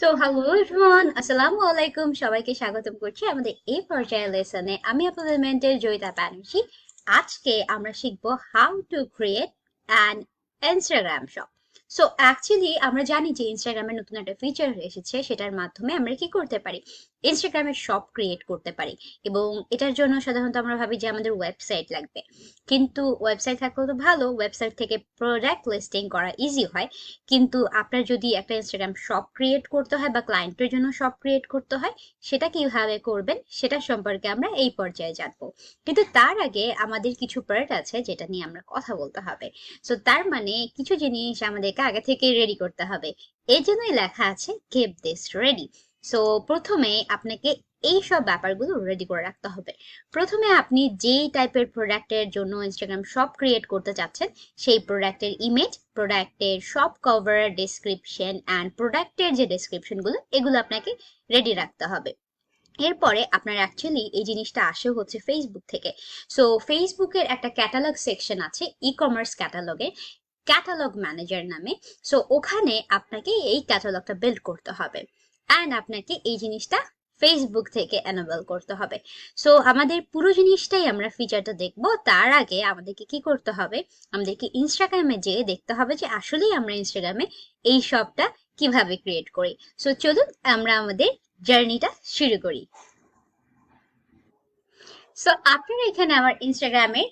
So hello everyone আসসালামু আলাইকুম সবাইকে স্বাগত করছি আমাদের এই পর্যায়ে লেসনে আমি আপনাদের মেন্টর জয়িতা ব্যানার্জি। আজকে আমরা শিখব how to create an Instagram shop so actually আমরা জানি যে ইনস্টাগ্রামের নতুন একটা ফিচার এসেছে, সেটার মাধ্যমে আমরা কি করতে পারি? ইনস্টাগ্রামের শপ ক্রিয়েট করতে পারি। এবং এটার জন্য সাধারণত আমরা ভাবি যে আমাদের ওয়েবসাইট লাগবে। কিন্তু ওয়েবসাইট থাকলে তো ভালো ওয়েবসাইট থেকে প্রোডাক্ট লিস্টিং করা ইজি হয়। কিন্তু আপনার যদি একটা ইনস্টাগ্রাম শপ ক্রিয়েট করতে হয় বা ক্লায়েন্টের জন্য শপ ক্রিয়েট করতে হয়, সেটা কীভাবে করবেন, সেটা সম্পর্কে আমরা এই পর্যায়ে জানব। কিন্তু তার আগে আমাদের কিছু পার্ট আছে যেটা নিয়ে আমরা কথা বলতে হবে। সো তার মানে কিছু জিনিস আমাদেরকে আগে থেকে রেডি করতে হবে। এই জন্যই লেখা আছে কেপ দিস রেডি সো প্রথমে আপনাকে এই সব ব্যাপারগুলো রেডি করে রাখতে হবে। প্রথমে আপনি যেই টাইপের প্রোডাক্টের জন্য ইনস্টাগ্রাম শপ ক্রিয়েট করতে চাচ্ছেন, সেই প্রোডাক্টের ইমেজ প্রোডাক্টের শপ কভার ডেসক্রিপশন অ্যান্ড প্রোডাক্টের যে ডেসক্রিপশনগুলো এগুলো আপনাকে রেডি রাখতে হবে। এরপরে আপনার অ্যাকচুয়ালি এই জিনিসটা আসে হচ্ছে ফেসবুক থেকে। সো ফেসবুকের একটা ক্যাটালগ সেকশন আছে ই কমার্স ক্যাটালগের ক্যাটালগ ম্যানেজার নামে। সো ওখানে আপনাকে এই ক্যাটালগটা বিল্ড করতে হবে। অ্যান্ড আপনাকে এই জিনিসটা ফেসবুক থেকে অ্যানাবেল করতে হবে। সো আমাদের পুরো জিনিসটাই আমরা ফিচারটা দেখব। তার আগে আমাদেরকে কি করতে হবে? আমাদেরকে ইনস্টাগ্রামে যেয়ে দেখতে হবে যে আসলেই আমরা ইনস্টাগ্রামে এই সবটা কীভাবে ক্রিয়েট করি। সো চলুন আমরা আমাদের জার্নিটা শুরু করি। সো আপনারা এখানে আমার ইনস্টাগ্রামের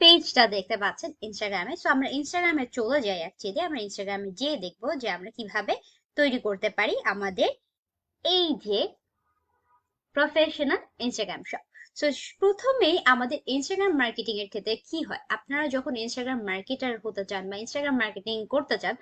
পেজটা দেখতে পাচ্ছেন ইনস্টাগ্রামে সো আমরা ইনস্টাগ্রামে চলে যাই অ্যাকচুয়ালি আমরা ইনস্টাগ্রামে যেয়ে দেখব যে আমরা কীভাবে তৈরি করতে পারি আমাদের এই যে প্রফেশনাল ইনস্টাগ্রাম শপ সো প্রথমেই আমাদের ইনস্টাগ্রাম মার্কেটিং এর ক্ষেত্রে কি হয়? আপনারা যখন ইনস্টাগ্রাম মার্কেটার হতে চান বা ইনস্টাগ্রাম মার্কেটিং করতে চান,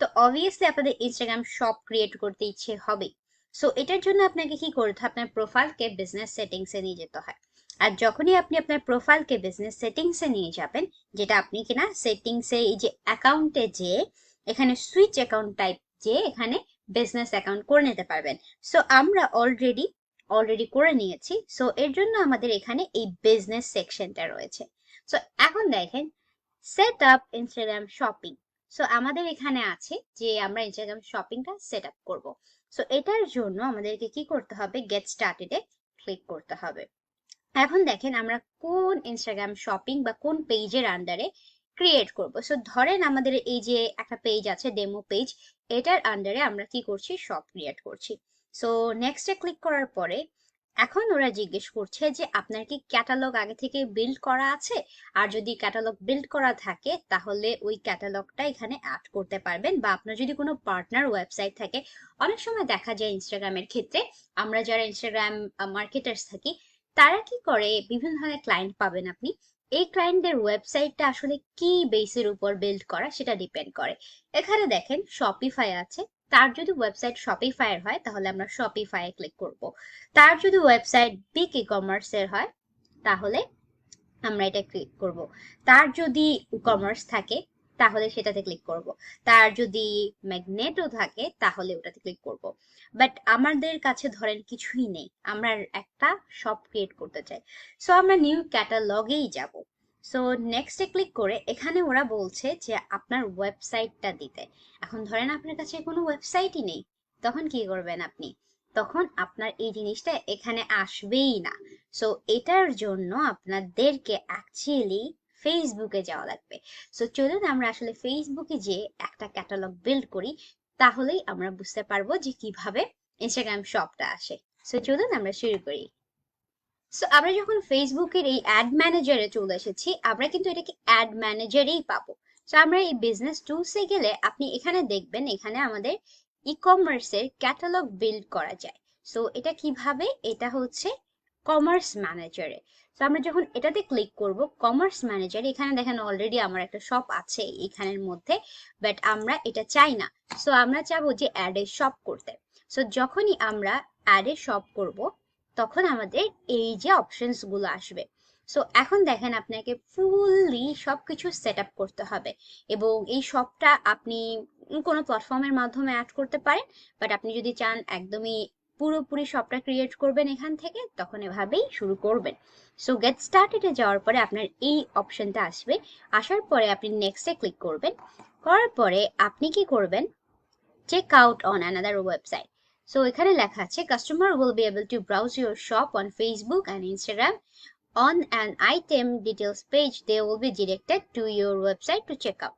তো অবভিয়াসলি আপনাদের ইনস্টাগ্রাম শপ ক্রিয়েট করতে ইচ্ছে হবে। সো এটার জন্য আপনাকে কি করতে হয়? আপনার প্রোফাইলকে বিজনেস সেটিংসে নিয়ে যেতে হয়। আর যখনই আপনি আপনার প্রোফাইলকে বিজনেস সেটিংসে নিয়ে যাবেন, যেটা আপনি কিনা সেটিংসে এই যে অ্যাকাউন্টে যে, এখানে সুইচ অ্যাকাউন্ট টাইপ যে এখানে বিজনেস অ্যাকাউন্ট করে নিতে পারবেন। সো আমরা অলরেডি অলরেডি করে নিয়েছি। সো এর জন্য আমাদের এখানে এই বিজনেস সেকশনটা রয়েছে। সো এখন দেখেন set up Instagram shopping so আমাদের এখানে আছে যে আমরা ইনস্টাগ্রাম শপিংটা সেট আপ করব। সো এটার জন্য আমাদেরকে কি করতে হবে? গেট স্টার্টেডে ক্লিক করতে হবে। এখন দেখেন আমরা কোন ইনস্টাগ্রাম শপিং বা কোন পেজের আন্ডারে ক্রিয়েট করব। সো ধরেন আমাদের এই যে একটা পেজ আছে ডেমো পেজ এটার আন্ডারে আমরা কি করছি? শপ ক্রিয়েট করছি। সো নেক্সটে ক্লিক করার পরে এখন ওরা জিজ্ঞেস করছে যে, আপনার কি ক্যাটালগ আগে থেকে বিল্ড করা আছে? আর যদি ক্যাটালগ বিল্ড করা থাকে, তাহলে ওই ক্যাটালগটা এখানে অ্যাড করতে পারবেন। বা আপনার যদি কোনো পার্টনার ওয়েবসাইট থাকে, অনেক সময় দেখা যায় ইনস্টাগ্রামের ক্ষেত্রে, আমরা যারা ইনস্টাগ্রাম মার্কেটার্স থাকি, তারা কি করে? বিভিন্ন ধরনের ক্লায়েন্ট পাবেন আপনি। এই ক্লায়েন্টদের ওয়েবসাইটটা আসলে কি বেসের উপর বিল্ড করা সেটা ডিপেন্ড করে। এখানে দেখেন শপিফাই আছে। তার যদি ওয়েবসাইট শপিফাইয়ের হয়, তাহলে আমরা শপিফাইয়ে ক্লিক করব। তার যদি ওয়েবসাইট বিগ ই কমার্সের হয়, তাহলে আমরা এটা ক্লিক করব। তার যদি কমার্স থাকে তাহলে সেটাতে ক্লিক করব। তার যদি ম্যাগনেটও থাকে, তাহলে ওটাতে ক্লিক করব। বাট আমাদের কাছে ধরেন কিছুই নেই। আমরা একটা শপ ক্রিয়েট করতে চাই। সো আমরা নিউ ক্যাটালগেই যাব। সো নেক্সটে ক্লিক করে এখানে ওরা বলছে যে আপনার ওয়েবসাইটটা দিতে। এখন ধরেন আপনার কাছে কোনো ওয়েবসাইটই নেই। তখন কি করবেন আপনি? তখন আপনার এই জিনিসটা এখানে আসবেই না। সো এটার জন্য আপনাদেরকে অ্যাকচুয়ালি ফেসবুকে যাওয়া লাগবে। সো চলুন আমরা আসলে ফেসবুকে যে একটা ক্যাটালগ বিল্ড করি, তাহলেই আমরা বুঝতে পারব যে কীভাবে ইনস্টাগ্রাম শপটা আসে। সো চলুন আমরা শুরু করি। সো আমরা যখন ফেসবুকের এই অ্যাড ম্যানেজারে চলে এসেছি, আমরা কিন্তু এটাকে অ্যাড ম্যানেজারেই পাবো। সো আমরা এই বিজনেস টুলসে গেলে আপনি এখানে দেখবেন, এখানে আমাদের ই কমার্সের ক্যাটালগ বিল্ড করা যায়। সো এটা কীভাবে? এটা হচ্ছে কমার্স ম্যানেজারে তো আমরা যখন এটাতে ক্লিক করব কমার্স ম্যানেজার এখানে দেখেন অলরেডি আমার একটা শপ আছে এখানের মধ্যে বাট আমরা এটা চাই না। সো আমরা চাবো যে অ্যাডে শপ করতে। সো যখনই আমরা অ্যাডে শপ করব, তখন আমাদের এই যে অপশনসগুলো আসবে। সো এখন দেখেন আপনাকে ফুললি সবকিছু সেট আপ করতে হবে। এবং এই শপটা আপনি কোনো প্ল্যাটফর্মের মাধ্যমে অ্যাড করতে পারেন বাট আপনি যদি চান একদমই পুরোপুরি শপটা ক্রিয়েট করবেন এখান থেকে, তখন এভাবেই শুরু করবেন। সো গেট স্টার্টেডে যাওয়ার পরে আপনার এই অপশনটা আসবে। আসার পরে আপনি নেক্সটে ক্লিক করবেন। করার পরে আপনি কি করবেন? Check out on another website so এখানে লেখা আছে customer will be able to browse your shop on Facebook and Instagram on an item details page, they will be directed to your website to check out.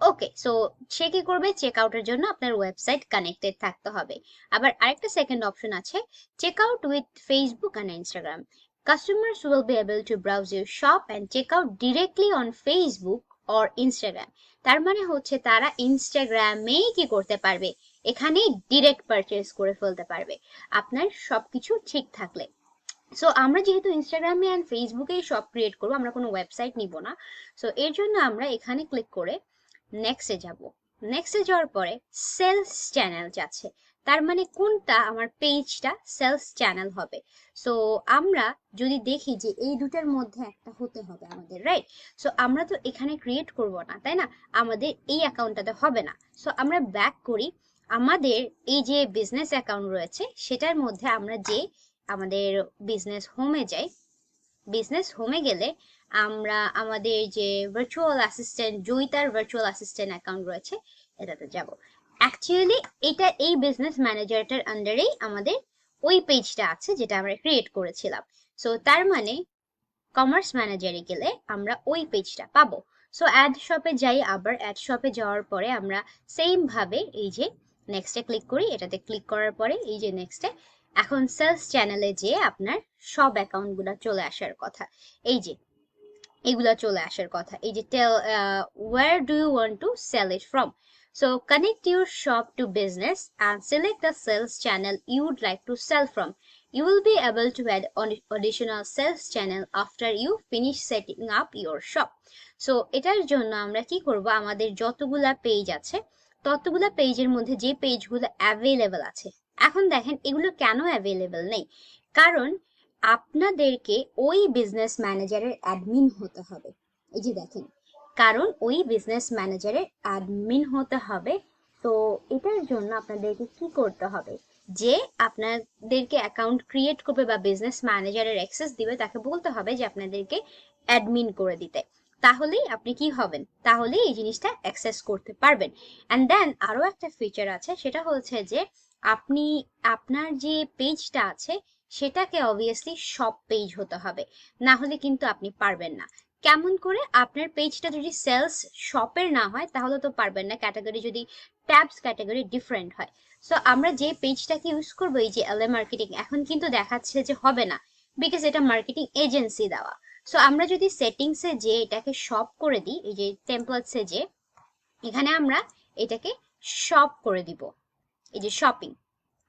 Okay so সে কি করবে check আউটের জন্য আপনার website connected থাকতে হবে। আবার আরেকটা second option আছে check out with Facebook and Instagram customers will be able to browse your shop and check out directly on Facebook or Instagram তার মানে হচ্ছে তারা ইনস্টাগ্রামেই কি করতে পারবে? এখানেই ডিরেক্ট পারচেস করে ফেলতে পারবে। আপনার সবকিছু ঠিক থাকলে। সো আমরা যেহেতু ইনস্টাগ্রামে অ্যান্ড ফেসবুকেই শপ ক্রিয়েট করব, আমরা কোনো ওয়েবসাইট নিব না। সো এর জন্য আমরা এখানে ক্লিক করে নেক্সটে যাব। নেক্সটে যাওয়ার পরে সেলস চ্যানেল যাচ্ছে। তার মানে কোনটা? আমার পেজটা সেলস চ্যানেল হবে। সো আমরা যদি দেখি যে এই দুটার মধ্যে একটা হতে হবে আমাদের রাইট সো আমরা তো এখানে ক্রিয়েট করব না, তাই না? আমাদের এই অ্যাকাউন্টটাতে হবে না। সো আমরা ব্যাক করি। আমাদের এই যে বিজনেস অ্যাকাউন্ট রয়েছে, সেটার মধ্যে আমরা যে আমাদের বিজনেস হোমে যাই বিজনেস হোমে গেলে আমরা আমাদের যে ভার্চুয়াল অ্যাসিস্ট্যান্ট জয়িতার ভার্চুয়াল অ্যাসিস্ট্যান্ট অ্যাকাউন্ট রয়েছে, এটাতে যাব। অ্যাকচুয়ালি এটা এই বিজনেস ম্যানেজারটার আন্ডারেই আমাদের ওই পেজটা আছে যেটা আমরা ক্রিয়েট করেছিলাম। সো তার মানে কমার্স ম্যানেজারে গেলে আমরা ওই পেজটা পাবো। সো অ্যাড শপে যাই, আবার অ্যাড শপে যাওয়ার পরে আমরা সেম ভাবে এই যে নেক্সটে ক্লিক করি, এটাতে ক্লিক করার পরে এই যে নেক্সটে এখন সেলস চ্যানেলে যে আপনার সব অ্যাকাউন্টগুলো চলে আসার কথা। এই যে এগুলা চলে আসার কথা। এই যে tell where do you want to sell it from so connect your shop to business and select the sales channel you would like to sell from will be able to add on additional sales channel after you finish setting up your shop. So এটার জন্য আমরা কি করব? আমাদের যতগুলা page আছে, ততগুলা পেজের মধ্যে যে পেজগুলো অ্যাভেলেবল আছে। এখন দেখেন, এগুলো কেন অ্যাভেলেবল নেই? কারণ আপনাদেরকে ওই বিজনেস ম্যানেজারের অ্যাডমিন হতে হবে। এই যে দেখেন, কারণ ওই বিজনেস ম্যানেজারের অ্যাডমিন হতে হবে। তো এটার জন্য আপনাদেরকে কি করতে হবে? যে আপনাদেরকে অ্যাকাউন্ট ক্রিয়েট করবে বা বিজনেস ম্যানেজারের অ্যাক্সেস দিবে, তাকে বলতে হবে যে আপনাদেরকে অ্যাডমিন করে দিতে। তাহলেই আপনি কি হবেন? তাহলেই এই জিনিসটা অ্যাক্সেস করতে পারবেন। অ্যান্ড দেন আরও একটা ফিচার আছে, সেটা হচ্ছে যে আপনি, আপনার যে পেজটা আছে সেটাকে অবভিয়াসলি সব পেজ হতে হবে। না হলে কিন্তু আপনি পারবেন না। কেমন করে আপনার পেজটা যদি সেলস শপের না হয়, তাহলে তো পারবেন না। ক্যাটাগরি যদি ট্যাবস ক্যাটাগরি ডিফারেন্ট হয়। সো আমরা যে পেজটাকে ইউজ করব, এই যে এলএ মার্কেটিং এখন কিন্তু দেখাচ্ছে যে হবে না। বিকজ এটা মার্কেটিং এজেন্সি দেওয়া। সো আমরা যদি সেটিংসে যে এটাকে শপ করে দিই, এই যে টেম্পলেটসে যে, এখানে আমরা এটাকে শপ করে দিব। এই যে শপিং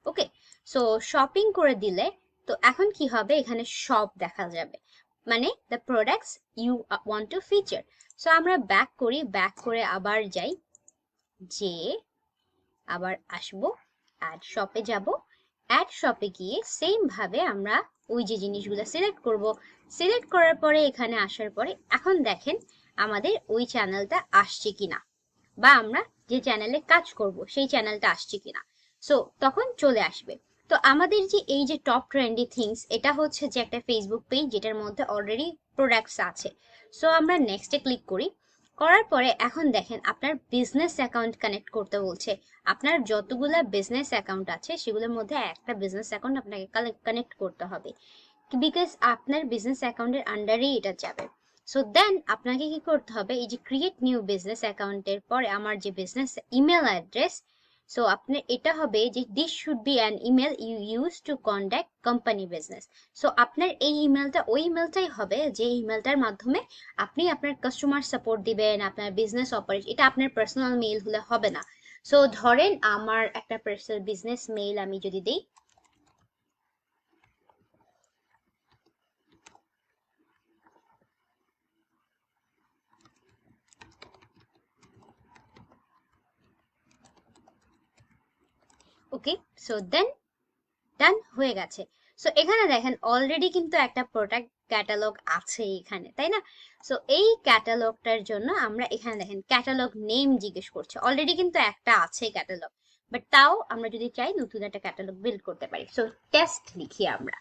ওকে সো শপিং করে দিলে তো এখন কি হবে? এখানে সব দেখা যাবে। মানে the products you want to feature so আমরা ব্যাক করি ব্যাক করে আবার যাই। যে, আবার আসব অ্যাড শপে যাব। অ্যাড শপে গিয়ে সেম ভাবে আমরা ওই যে জিনিসগুলো সিলেক্ট করব। সিলেক্ট করার পরে এখানে আসার পরে এখন দেখেন আমাদের ওই চ্যানেলটা আসছে কিনা। বা আমরা যে চ্যানেলে কাজ করব, সেই চ্যানেলটা আসছে কিনা। সো তখন চলে আসবে। তো আমাদের যে এই যে টপ ট্রেন্ডি থিংস এটা হচ্ছে যে একটা ফেসবুক পেজ যেটার মধ্যে অলরেডি প্রোডাক্টস আছে। সো আমরা নেক্সটে ক্লিক করি। করার পরে এখন দেখেন আপনার বিজনেস অ্যাকাউন্ট কানেক্ট করতে বলছে। আপনার যতগুলা বিজনেস অ্যাকাউন্ট আছে, সেগুলোর মধ্যে একটা বিজনেস অ্যাকাউন্ট আপনাকে কানেক্ট করতে হবে। বিকজ আপনার বিজনেস অ্যাকাউন্টের আন্ডারেই এটা যাবে। সো দেন আপনাকে কি করতে হবে? এই যে ক্রিয়েট নিউ বিজনেস অ্যাকাউন্টের পরে আমার যে বিজনেস ইমেল অ্যাড্রেস সো আপনার এটা হবে যে this should be an email you use to contact company business so আপনার এই ইমেলটা ওই ইমেলটাই হবে যে ইমেলটার মাধ্যমে আপনি আপনার কাস্টমার সাপোর্ট দিবেন, আপনার বিজনেস অপারেট এটা আপনার পার্সোনাল মেইল হলে হবে না। সো ধরেন আমার একটা পার্সোনাল বিজনেস মেইল আমি যদি দিই ওকে সো দেন ডান হয়ে গেছে। সো এখানে দেখেন অলরেডি কিন্তু একটা প্রোডাক্ট ক্যাটালগ আছে এখানে, তাই না? সো এই ক্যাটালগটার জন্য আমরা এখানে দেখেন ক্যাটালগ নেম জিজ্ঞেস করছে। অলরেডি কিন্তু একটা আছে ক্যাটালগ বাট তাও আমরা যদি চাই, নতুন একটা ক্যাটালগ বিল্ড করতে পারি। সো টেস্ট লিখি আমরা।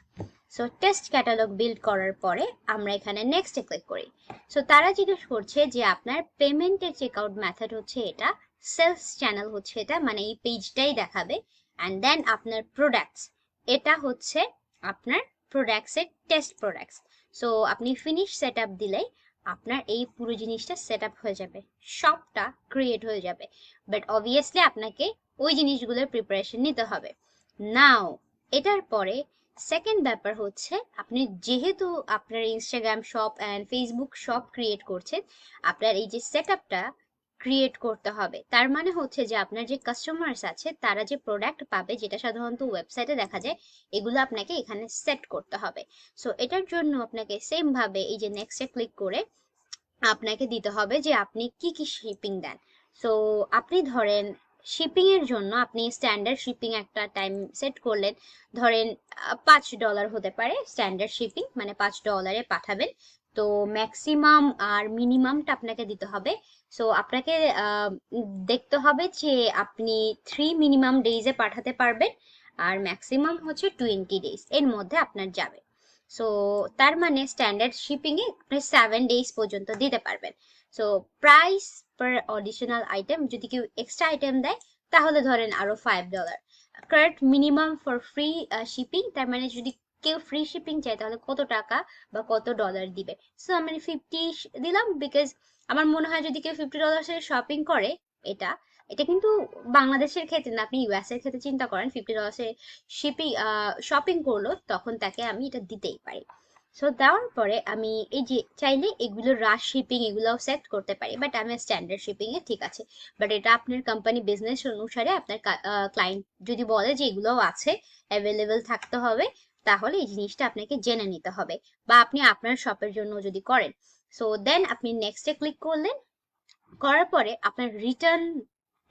সো টেস্ট ক্যাটালগ বিল্ড করার পরে আমরা এখানে নেক্সটে ক্লিক করি। সো তারা জিজ্ঞেস করছে যে আপনার পেমেন্টের চেক আউট মেথড হচ্ছে এটা সেলস চ্যানেল হচ্ছে এটা মানে এই পেজটাই দেখাবে। অ্যান্ড দেন আপনার প্রোডাক্টস এটা হচ্ছে আপনার প্রোডাক্টসের টেস্ট প্রোডাক্টস সো আপনি ফিনিশ সেট আপ দিলেই আপনার এই পুরো জিনিসটা সেট আপ হয়ে যাবে। শপটা ক্রিয়েট হয়ে যাবে। বাট অবভিয়াসলি আপনাকে ওই জিনিসগুলোর প্রিপারেশন নিতে হবে। নাও এটার পরে সেকেন্ড ব্যাপার হচ্ছে আপনি যেহেতু আপনার Instagram shop and Facebook shop create করছেন, আপনার এই যে সেট আপটা ক্রিয়েট করতে হবে। তার মানে হচ্ছে যে আপনার যে কাস্টমার্স আছে, তারা যে প্রোডাক্ট পাবে, যেটা সাধারণত ওয়েবসাইটে দেখা যায়, এগুলো আপনাকে এখানে সেট করতে হবে। সো এটার জন্য আপনাকে সেম ভাবে এই যে নেক্সটে ক্লিক করে আপনাকে দিতে হবে যে আপনি কি কি শিপিং দেন। সো আপনি ধরেন শিপিং এর জন্য আপনি স্ট্যান্ডার্ড শিপিং একটা টাইম সেট করলেন। ধরেন পাঁচ ডলার হতে পারে স্ট্যান্ডার্ড শিপিং মানে পাঁচ ডলারে পাঠাবেন। তো ম্যাক্সিমাম আর মিনিমামটা আপনাকে দিতে হবে। সো আপনাকে দেখতে হবে যে আপনি থ্রি মিনিমাম ডেইজে পাঠাতে পারবেন আর ম্যাক্সিমাম হচ্ছে টোয়েন্টি ডেজ এর মধ্যে আপনার যাবে। সো তার মানে স্ট্যান্ডার্ড শিপিং এ আপনি সেভেন ডেজ পর্যন্ত দিতে পারবেন। So price per additional item যদি কেউ এক্সট্রা আইটেম দেয়, তাহলে ধরেন আরও five dollar correct minimum for free shipping তার মানে যদি কেউ ফ্রি শিপিং চায়, তাহলে কত টাকা বা কত ডলার দিবে? সো আমি ফিফটি দিলাম বিকজ আমার মনে হয় যদি কেউ ফিফটি ডলার্সের শপিং করে, এটা এটা কিন্তু বাংলাদেশের ক্ষেত্রে না, আপনি ইউএস এর ক্ষেত্রে চিন্তা করেন ফিফটি ডলার্সের শিপিং শপিং করল, তখন তাকে আমি এটা দিতেই পারি। সো দেওয়ার পরে আমি এই যে, চাইলে এগুলো রাশ শিপিং এগুলোও সেট করতে পারি বাট আমি স্ট্যান্ডার্ড শিপিং এ ঠিক আছে। বাট এটা আপনার কোম্পানি বিজনেস অনুসারে আপনার ক্লায়েন্ট যদি বলে যে এগুলোও আছে অ্যাভেলেবেল থাকতে হবে, তাহলে এই জিনিসটা আপনাকে জেনে নিতে হবে। বা আপনি আপনার শপের জন্য যদি করেন। সো দেন আপনি নেক্সটে ক্লিক করলেন। করার পরে আপনার return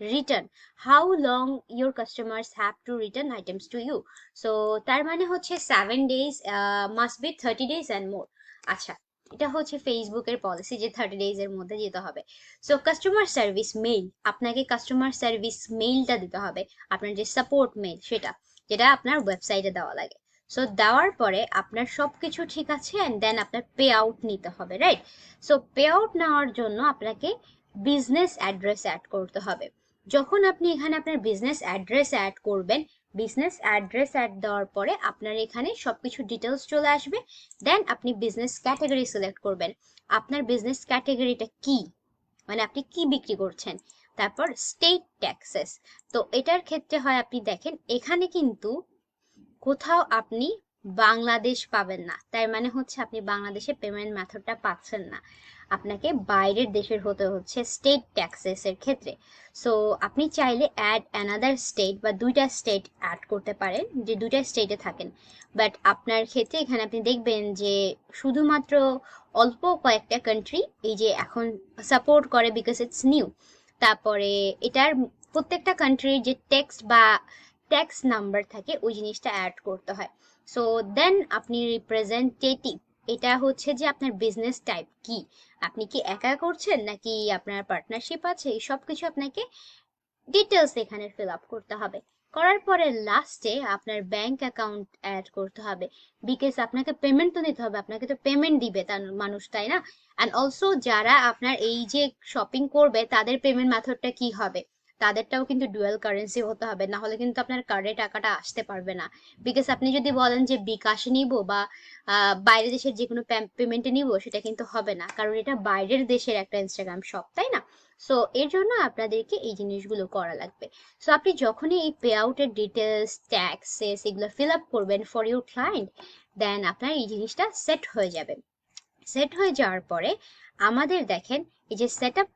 return how long your customers have to return items to you so তার মানে হচ্ছে seven days must be thirty days and more আচ্ছা এটা হচ্ছে ফেসবুকের পলিসি যে থার্টি ডেজ এর মধ্যে যেতে হবে। সো কাস্টমার সার্ভিস মেইল আপনাকে কাস্টমার সার্ভিস মেইলটা দিতে হবে। আপনার যে সাপোর্ট মেইল সেটা, যেটা আপনার ওয়েবসাইটে দেওয়া লাগে। সো দেওয়ার পরে আপনার সব কিছু ঠিক আছে অ্যান্ড দেন আপনার পে আউট নিতে হবে রাইট সো পে আউট নেওয়ার জন্য আপনাকে বিজনেস অ্যাড্রেস অ্যাড করতে হবে। যখন আপনি এখানে আপনার বিজনেস অ্যাড্রেস অ্যাড করবেন বিজনেস অ্যাড্রেস অ্যাড দেওয়ার পরে আপনার এখানে সবকিছু ডিটেলস চলে আসবে দেন আপনি বিজনেস ক্যাটাগরি সিলেক্ট করবেন। আপনার বিজনেস ক্যাটাগরিটা কি? মানে আপনি কি বিক্রি করছেন? তারপর স্টেট ট্যাক্সেস তো এটার ক্ষেত্রে হয়, আপনি দেখেন, এখানে কিন্তু কোথাও আপনি বাংলাদেশ পাবেন না। তার মানে হচ্ছে আপনি বাংলাদেশে পেমেন্ট মেথডটা পাচ্ছেন না। আপনাকে বাইরের দেশের হতে হচ্ছে স্টেট ট্যাক্সেস এর ক্ষেত্রে। সো আপনি চাইলে অ্যাড অ্যানাদার স্টেট বা দুইটা স্টেট অ্যাড করতে পারেন, যে দুইটা স্টেটে থাকেন। বাট আপনার ক্ষেত্রে এখানে আপনি দেখবেন যে শুধুমাত্র অল্প কয়েকটা কান্ট্রি এই যে এখন সাপোর্ট করে বিকজ ইটস নিউ তারপরে এটার প্রত্যেকটা কান্ট্রির যে টেক্সট বা ট্যাক্স নাম্বার থাকে, ওই জিনিসটা অ্যাড করতে হয়। সো দেন আপনি রিপ্রেজেন্টেটিভ এটা হচ্ছে যে আপনার বিজনেস টাইপ কি? আপনি কি একা করছেন নাকি আপনার পার্টনারশিপ আছে? এই সব কিছু আপনাকে ডিটেলস এখানে ফিল আপ করতে হবে। করার পরে লাস্টে আপনার ব্যাংক অ্যাকাউন্ট অ্যাড করতে হবে। বিকজ আপনাকে পেমেন্ট তো নিতে হবে, আপনাকে তো পেমেন্ট দিবে তার মানুষ, তাই না? অ্যান্ড অলসো যারা আপনার এই যে শপিং করবে, তাদের পেমেন্ট মেথডটা কি হবে? তাদেরটাও কিন্তু ডুয়েল কারেন্সি হতে হবে না হলে কিন্তু আপনার কার্ডে টাকাটা আসতে পারবে না। বিকজ আপনি যদি বলেন যে বিকাশে নিব বা বাইরের দেশের যে কোনো পেমেন্টে নিব, সেটা কিন্তু হবে না। কারণ এটা বাইরের দেশের একটা ইনস্টাগ্রাম শপ তাই না? সো এর জন্য আপনাদেরকে এই জিনিসগুলো করা লাগবে। সো আপনি যখনই এই পে আউটের ডিটেলস ট্যাক্সেস এগুলো ফিল আপ করবেন ফর ইউর ক্লায়েন্ট দেন আপনার এই জিনিসটা সেট হয়ে যাবে। সেট হয়ে যাওয়ার পরে আমাদের দেখেন, এই যে সেট আপ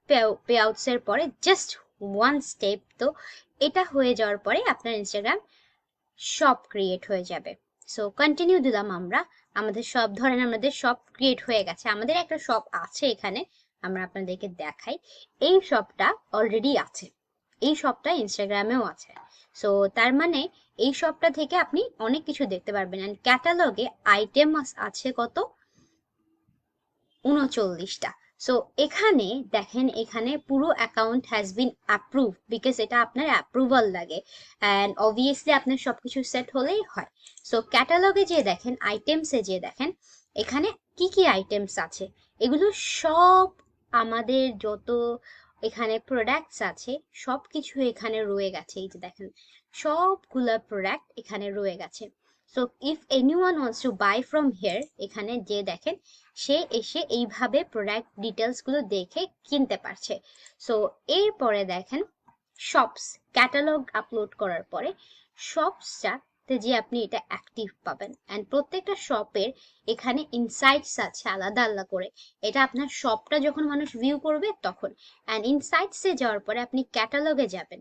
পে আউটস এর পরে জাস্ট ওয়ান স্টেপ তো এটা হয়ে যাওয়ার পরে আপনার ইনস্টাগ্রাম শপ ক্রিয়েট হয়ে যাবে। সো কন্টিনিউ দিলাম আমরা। আমাদের সব ধরেন আমাদের শপ ক্রিয়েট হয়ে গেছে। আমাদের একটা শপ আছে এখানে, আমরা আপনাদেরকে দেখাই। এই শপটা অলরেডি আছে। এই শপটা ইনস্টাগ্রামেও আছে। সো তার মানে এই শপটা থেকে আপনি অনেক কিছু দেখতে পারবেন। অ্যান্ড ক্যাটালগে আইটেম আছে কত? উনচল্লিশটা। সো এখানে দেখেন, এখানে পুরো account has been approve because এটা আপনার অ্যাপ্রুভাল লাগে। অ্যান্ড অবভিয়াসলি আপনার সব কিছু সেট হলেই হয়। সো ক্যাটালগে যে দেখেন আইটেমসে যে দেখেন, এখানে কি কি আইটেমস আছে? এগুলো সব আমাদের যত এখানে প্রোডাক্টস আছে সব কিছু এখানে রয়ে গেছে। এই যে দেখেন, সবগুলা প্রোডাক্ট এখানে রয়ে গেছে। So if anyone wants to buy from here এখানে যে দেখেন, সে এসে এইভাবে প্রোডাক্ট ডিটেলসগুলো দেখে কিনতে পারছে। সো এরপরে দেখেন শপস ক্যাটালগ আপলোড করার পরে শপসটাতে যে আপনি এটা অ্যাক্টিভ পাবেন। অ্যান্ড প্রত্যেকটা শপের এখানে ইনসাইটস আছে আলাদা আলাদা করে। এটা আপনার শপটা যখন মানুষ ভিউ করবে তখন। অ্যান্ড ইনসাইটসে যাওয়ার পরে আপনি ক্যাটালগে যাবেন।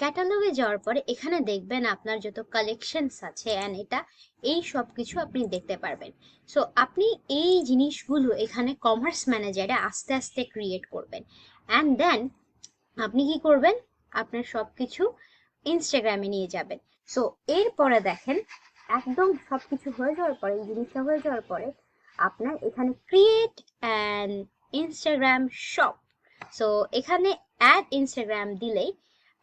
ক্যাটালগে যাওয়ার পরে এখানে দেখবেন আপনার যত কালেকশনস আছে অ্যান্ড এটা, এই সব কিছু আপনি দেখতে পারবেন। সো আপনি এই জিনিসগুলো এখানে কমার্স ম্যানেজারে আস্তে আস্তে ক্রিয়েট করবেন। অ্যান্ড দেন আপনি কি করবেন? আপনার সব কিছু ইনস্টাগ্রামে নিয়ে যাবেন। সো এরপরে দেখেন, একদম সব কিছু হয়ে যাওয়ার পরে, এই জিনিসটা হয়ে যাওয়ার পরে আপনার এখানে create and Instagram shop so এখানে অ্যাড ইনস্টাগ্রাম দিলেই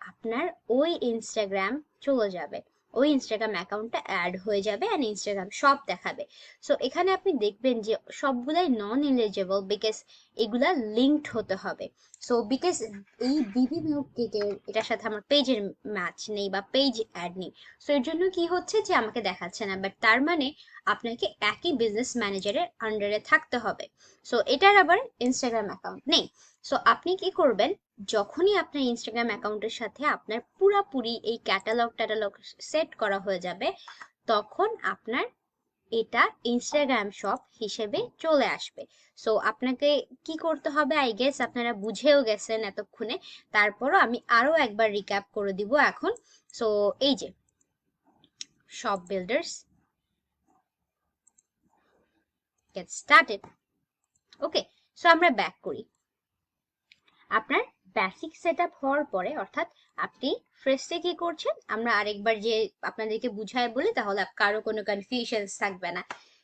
আপনার ওই ইনস্টাগ্রাম চলে যাবে। ওই ইনস্টাগ্রাম অ্যাকাউন্টটা অ্যাড হয়ে যাবে অ্যান্ড ইনস্টাগ্রাম সব দেখাবে। সো এখানে আপনি দেখবেন যে সবগুলাই নন এলিজেবল বিকজ এগুলা লিঙ্কড হতে হবে। সো বিকজ এই বিবি মিল্ক কেকের এটার সাথে আমার পেজের ম্যাচ নেই বা পেজ অ্যাড নেই। সো এর জন্য কি হচ্ছে যে আমাকে দেখাচ্ছে না বাট তার মানে আপনাকে একই বিজনেস ম্যানেজারের আন্ডারে থাকতে হবে। সো এটার আবার ইনস্টাগ্রাম অ্যাকাউন্ট নেই। সো আপনি কি করবেন যখনই আপনার ইনস্টাগ্রাম অ্যাকাউন্টের সাথে আপনার পুরাপুরি এই ক্যাটালগ ট্যাটালগ সেট করা হয়ে যাবে, তখন আপনার এটা ইনস্টাগ্রাম শপ হিসেবে চলে আসবে। সো আপনাকে কি করতে হবে? আই গেস আপনারা বুঝেও গেছেন এতক্ষণে। তারপরও আমি আরও একবার রিক্যাপ করে দিব এখন। সো এই যে shop builders get started okay so আমরা ব্যাক করি। আপনার বেসিক সেট আপ হওয়ার পরে, অর্থাৎ আপনি ফ্রেশে কি করছেন? আমরা আরেকবার যে আপনাদেরকে বুঝায় বলি, তাহলে কারও কোনো কনফিউশনস থাকবে না।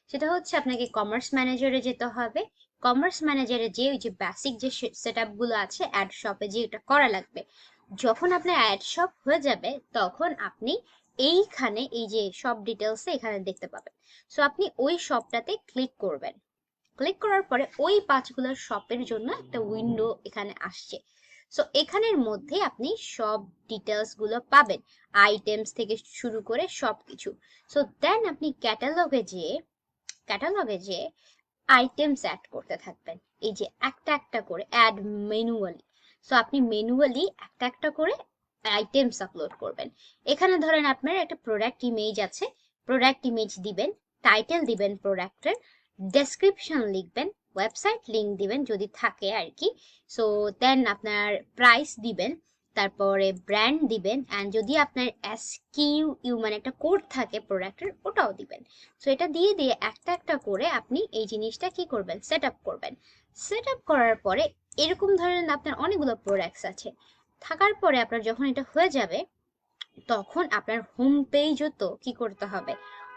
সেটা হচ্ছে আপনাকে কমার্স ম্যানেজারে যেতে হবে। কমার্স ম্যানেজারে যে ওই যে বেসিক যে সেটগুলো আছে অ্যাড শপে যে এটা করা লাগবে। যখন আপনার অ্যাড শপ হয়ে যাবে, তখন আপনি এইখানে এই যে সব ডিটেলসে এখানে দেখতে পাবেন। সো আপনি ওই শপটাতে ক্লিক করবেন। ক্লিক করার পরে ওই পাঁচগুলোর শপের জন্য একটা উইন্ডো এখানে আসছে। সো এখানের মধ্যে আপনি সব ডিটেলসগুলো পাবেন আইটেমস থেকে শুরু করে সব কিছু সো দেন আপনি ক্যাটালগে যে ক্যাটালগে যে আইটেমস অ্যাড করতে থাকবেন। এই যে একটা একটা করে অ্যাড ম্যানুয়ালি সো আপনি ম্যানুয়ালি একটা একটা করে আইটেমস আপলোড করবেন। এখানে ধরেন আপনার একটা প্রোডাক্ট ইমেজ আছে প্রোডাক্ট ইমেজ দিবেন টাইটেল দিবেন প্রোডাক্টের ডেসক্রিপশন লিখবেন ওয়েবসাইট লিংক দিবেন যদি থাকে আর কি সো দেন আপনার প্রাইস দিবেন, তারপরে ব্র্যান্ড দিবেন অ্যান্ড যদি আপনার এস কিউ ইউ মানে একটা কোড থাকে প্রোডাক্টের ওটাও দিবেন। সো এটা দিয়ে দিয়ে একটা একটা করে আপনি এই জিনিসটা কি করবেন সেট আপ করবেন। সেট আপ করার পরে এরকম ধরনের আপনার অনেকগুলো প্রোডাক্টস আছে। থাকার পরে আপনার যখন এটা হয়ে যাবে, তখন আপনার হোম পেজও তো কি করতে হবে?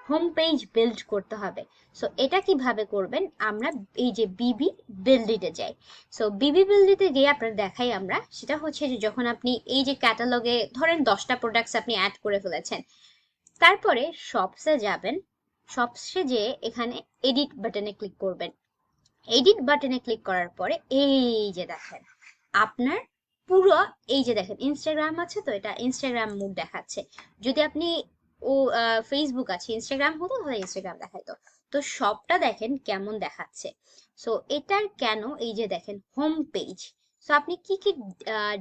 হোম পেজ বিল্ড করতে হবে। সো এটা কীভাবে করবেন? আমরা এই যে বিবি বিল্ডিতে যাই। সো বিবি বিল্ডিতে গিয়ে আপনার দেখাই আমরা। সেটা হচ্ছে যে যখন আপনি এই যে ক্যাটালগে ধরেন দশটা প্রোডাক্টস আপনি অ্যাড করে ফেলেছেন, তারপরে শপসে যাবেন। শপসে যে এখানে এডিট বাটনে ক্লিক করবেন। এডিট বাটনে ক্লিক করার পরে এই যে দেখেন, আপনার পুরো এই যে দেখেন ইনস্টাগ্রাম আছে তো, এটা ইনস্টাগ্রাম মুখ দেখাচ্ছে। যদি আপনি ও ফেসবুক আছে ইনস্টাগ্রাম হতো তাহলে ইনস্টাগ্রাম দেখাইতো তো। সবটা দেখেন কেমন দেখাচ্ছে। সো এটার কেন এই যে দেখেন হোম পেজ সো আপনি কি কি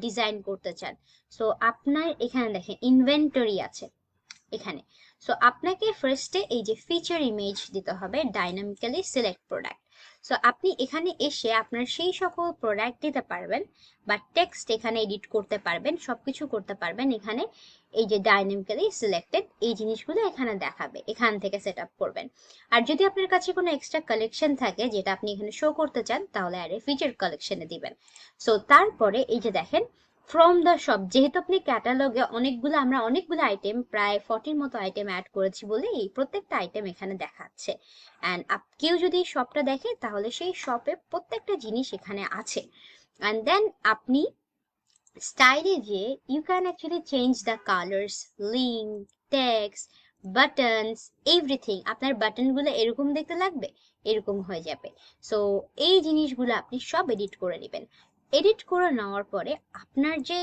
ডিজাইন করতে চান? সো আপনার এখানে দেখেন ইনভেন্টরি আছে এখানে। সো আপনাকে ফার্স্টে এই যে ফিচার ইমেজ দিতে হবে ডাইনামিক্যালি সিলেক্ট প্রোডাক্ট সো আপনি এখানে এসে আপনার সেই সকল প্রোডাক্ট দিতে পারবেন বা টেক্সট এখানে এডিট করতে পারবেন সব কিছু করতে পারবেন। এখানে এই যে ডাইনামিক্যালি সিলেক্টেড এই জিনিসগুলো এখানে দেখাবে, এখান থেকে সেট করবেন। আর যদি আপনার কাছে কোনো এক্সট্রা কালেকশন থাকে যেটা আপনি এখানে শো করতে চান, তাহলে আরে ফিচার কালেকশনে দিবেন। সো তারপরে এই যে দেখেন ফ্রম দ্য শপ যেহেতু আপনি ক্যাটালগে অনেকগুলো, আমরা অনেকগুলো আইটেম প্রায় ফর্টির মতো আইটেম অ্যাড করেছি বলে এই প্রত্যেকটা আইটেম এখানে দেখাচ্ছে। অ্যান্ড কেউ যদি শপটা দেখে, তাহলে সেই শপে প্রত্যেকটা জিনিস এখানে আছে। অ্যান্ড দেন আপনি স্টাইলে যে you can actually change the colours link text buttons everything আপনার বাটনগুলো এরকম দেখতে লাগবে, এরকম হয়ে যাবে। সো এই জিনিসগুলো আপনি সব এডিট করে নেবেন। এডিট করে নেওয়ার পরে আপনার যে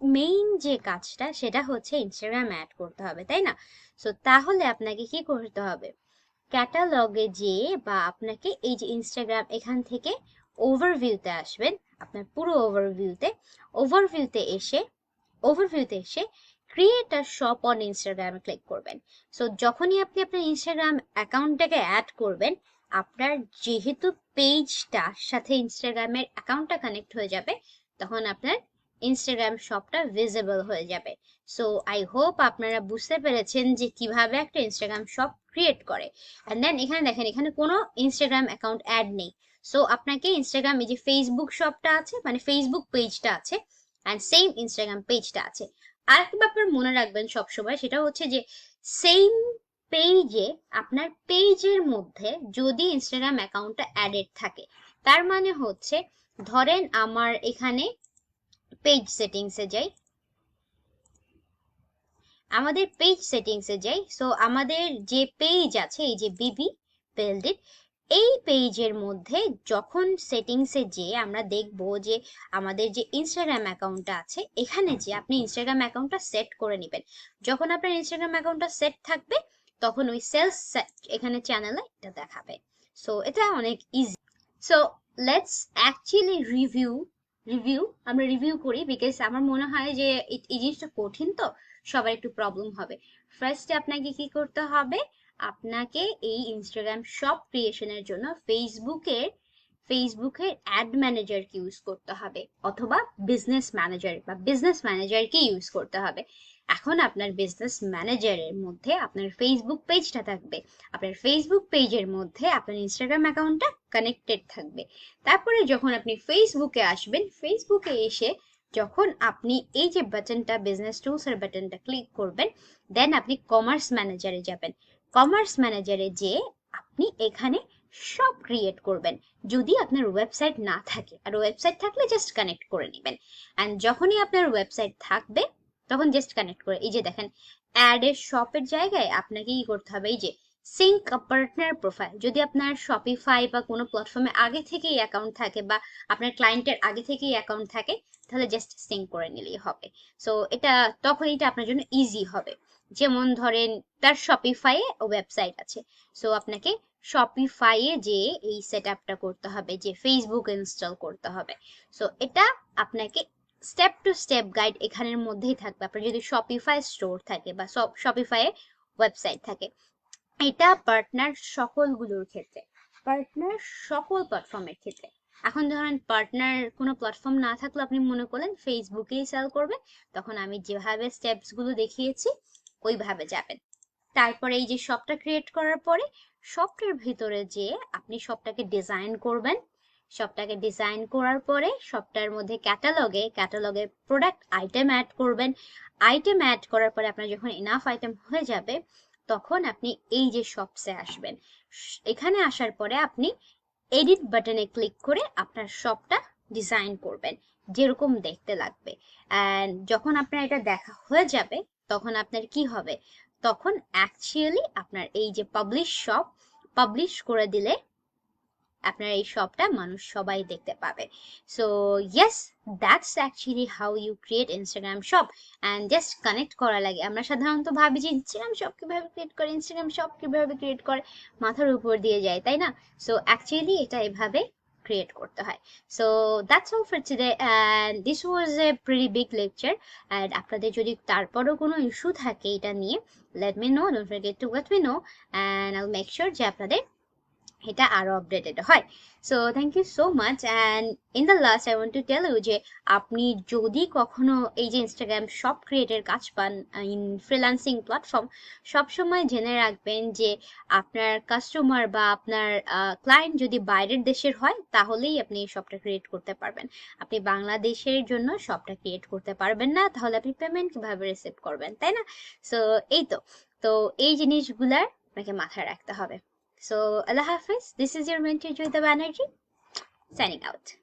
মেইন যে কাজটা সেটা হচ্ছে ইনস্টাগ্রাম অ্যাড করতে হবে, তাই না? সো তাহলে আপনাকে কি করতে হবে? ক্যাটালগে যেয়ে বা আপনাকে এই যে ইনস্টাগ্রাম এখান থেকে ওভারভিউতে আসবেন, আপনার পুরো ওভারভিউতে ওভারভিউতে এসে ওভারভিউতে এসে ক্রিয়েট আ শপ অন ইনস্টাগ্রামে ক্লিক করবেন। সো যখনই আপনি আপনার ইনস্টাগ্রাম অ্যাকাউন্টটাকে অ্যাড করবেন আপনার যেহেতু পেজটার সাথে ইনস্টাগ্রামের অ্যাকাউন্টটা কানেক্ট হয়ে যাবে, তখন আপনার ইনস্টাগ্রাম শপটা ভিজিবল হয়ে যাবে। সো আই হোপ আপনারা বুঝতে পেরেছেন যে কীভাবে একটা ইনস্টাগ্রাম শপ ক্রিয়েট করে। অ্যান্ড দেন এখানে দেখেন, এখানে কোনো ইনস্টাগ্রাম অ্যাকাউন্ট অ্যাড নেই। সো আপনাকে ইনস্টাগ্রাম এই যে ফেসবুক শপটা আছে মানে ফেসবুক পেজটা আছে অ্যান্ড সেম ইনস্টাগ্রাম পেজটা আছে। আরেকটা ব্যাপার মনে রাখবেন সবসময়, সেটা হচ্ছে যে সেম পেজে আপনার পেজের মধ্যে যদি ইনস্টাগ্রাম অ্যাকাউন্টটা অ্যাডেড থাকে, তার মানে হচ্ছে, ধরেন আমার এখানে পেজ সেটিংসে যাই, আমাদের পেজ সেটিংসে যাই সো আমাদের যে পেজ আছে, এই যে বিবি বেলডিট এই পেজের মধ্যে যখন সেটিংসে যে আমরা দেখব যে আমাদের যে ইনস্টাগ্রাম অ্যাকাউন্টটা আছে, এখানে যে আপনি ইনস্টাগ্রাম অ্যাকাউন্টটা সেট করে নেবেন। যখন আপনার ইনস্টাগ্রাম অ্যাকাউন্টটা সেট থাকবে তখন ওই সেলস এখানে চ্যানেলে এটা দেখাবে। সো এটা অনেক easy so let's actually review review আমরা রিভিউ করি বিকজ আমার মনে হয় যে এই জিনিসটা কঠিন তো, সবার একটু প্রবলেম হবে। ফার্স্টে আপনাকে কি করতে হবে? আপনাকে এই ইনস্টাগ্রাম শপ ক্রিয়েশনের জন্য ফেসবুকের ফেসবুকের অ্যাড ম্যানেজারকে ইউজ করতে হবে। অথবা বিজনেস ম্যানেজার বা বিজনেস ম্যানেজারকে ইউজ করতে হবে। এখন আপনার বিজনেস ম্যানেজারের মধ্যে আপনার ফেসবুক পেজটা থাকবে। আপনার ফেসবুক পেজের মধ্যে আপনার ইনস্টাগ্রাম অ্যাকাউন্টটা কানেক্টেড থাকবে। তারপরে যখন আপনি ফেসবুকে আসবেন ফেসবুকে এসে যখন আপনি এই যে বাটনটা বিজনেস টুলসের বাটনটা ক্লিক করবেন দেন আপনি কমার্স ম্যানেজারে যাবেন। কমার্স ম্যানেজারে যে আপনি এখানে সব ক্রিয়েট করবেন। যদি আপনার ওয়েবসাইট না থাকে, আর ওয়েবসাইট থাকলে জাস্ট কানেক্ট করে নেবেন। অ্যান্ড যখনই আপনার ওয়েবসাইট থাকবে তখন জাস্ট কানেক্ট করে, এই যে দেখেন অ্যাডের শপের জায়গায় আপনাকে কি করতে হবে? এই যে সিঙ্ক পার্টনার প্রোফাইল যদি আপনার শপিফাই বা কোনো প্ল্যাটফর্মে আগে থেকেই অ্যাকাউন্ট থাকে বা আপনার ক্লায়েন্টের আগে থেকেই অ্যাকাউন্ট থাকে, তাহলে জাস্ট সিঙ্ক করে নিলেই হবে। সো এটা তখন এটা আপনার জন্য ইজি হবে। যেমন ধরেন, তার শপিফাইয়ে ওয়েবসাইট আছে। সো আপনাকে শপিফাইয়ে যে এই সেট করতে হবে, যে ফেসবুক ইনস্টল করতে হবে। সো এটা আপনাকে স্টেপ টু স্টেপ গাইড এখানের মধ্যেই থাকবে। আপনার যদি শপিফাই স্টোর থাকে বা শপিফাই ওয়েবসাইট থাকে, এটা পার্টনার সকলগুলোর ক্ষেত্রে পার্টনার সকল প্ল্যাটফর্মের ক্ষেত্রে। এখন ধরেন পার্টনার কোনো প্ল্যাটফর্ম না থাকলে আপনি মনে করলেন ফেসবুকেই সেল করবে, তখন আমি যেভাবে স্টেপসগুলো দেখিয়েছি, ওইভাবে যাবেন। তারপরে এই যে শপটা ক্রিয়েট করার পরে শপটার ভিতরে যে আপনি শপটাকে ডিজাইন করবেন শপটাকে ডিজাইন করার পরে শপটার মধ্যে ক্যাটালগে ক্যাটালগে প্রোডাক্ট আইটেম অ্যাড করবেন। আইটেম অ্যাড করার পরে আপনার যখন ইনাফ আইটেম হয়ে যাবে, তখন আপনি এই যে শপসে আসবেন। এখানে আসার পরে আপনি এডিট বাটনে ক্লিক করে আপনার শপটা ডিজাইন করবেন, যেরকম দেখতে লাগবে। অ্যান্ড যখন আপনার এটা দেখা হয়ে যাবে, তখন আপনার কি হবে? তখন অ্যাকচুয়ালি আপনার এই যে পাবলিশ শপ পাবলিশ করে দিলে আপনার এই শপটা মানুষ সবাই দেখতে পাবে। So yes that's actually how you create Instagram shop and just connect করা লাগে। আমরা সাধারণত ভাবি যে ইনস্টাগ্রাম শপ কীভাবে ক্রিয়েট করে? ইনস্টাগ্রাম শপ কীভাবে ক্রিয়েট করে? মাথার উপর দিয়ে যায়, তাই না? সো অ্যাকচুয়ালি এটা এভাবে ক্রিয়েট করতে হয়। So that's all for today and this was a pretty big lecture and আপনাদের যদি তারপরও কোনো ইস্যু থাকে এটা নিয়ে let me know don't forget to let me know and I will make sure যে আপনাদের এটা আরও আপডেটেড হয়। So thank you so much and in the last I want to tell you যে আপনি যদি কখনো এই যে ইনস্টাগ্রাম শপ ক্রিয়েটের কাজ পান ইন ফ্রিল্যান্সিং প্ল্যাটফর্ম সবসময় জেনে রাখবেন যে আপনার কাস্টমার বা আপনার ক্লায়েন্ট যদি বাইরের দেশের হয়, তাহলেই আপনি এই শপটা ক্রিয়েট করতে পারবেন। আপনি বাংলাদেশের জন্য শপটা ক্রিয়েট করতে পারবেন না, তাহলে আপনি পেমেন্ট কীভাবে রিসিভ করবেন, তাই না? সো এই তো। তো এই জিনিসগুলার আপনাকে মাথায় রাখতে হবে। So, Allah Hafiz, this is your mentor Joyda Banerjee, signing out.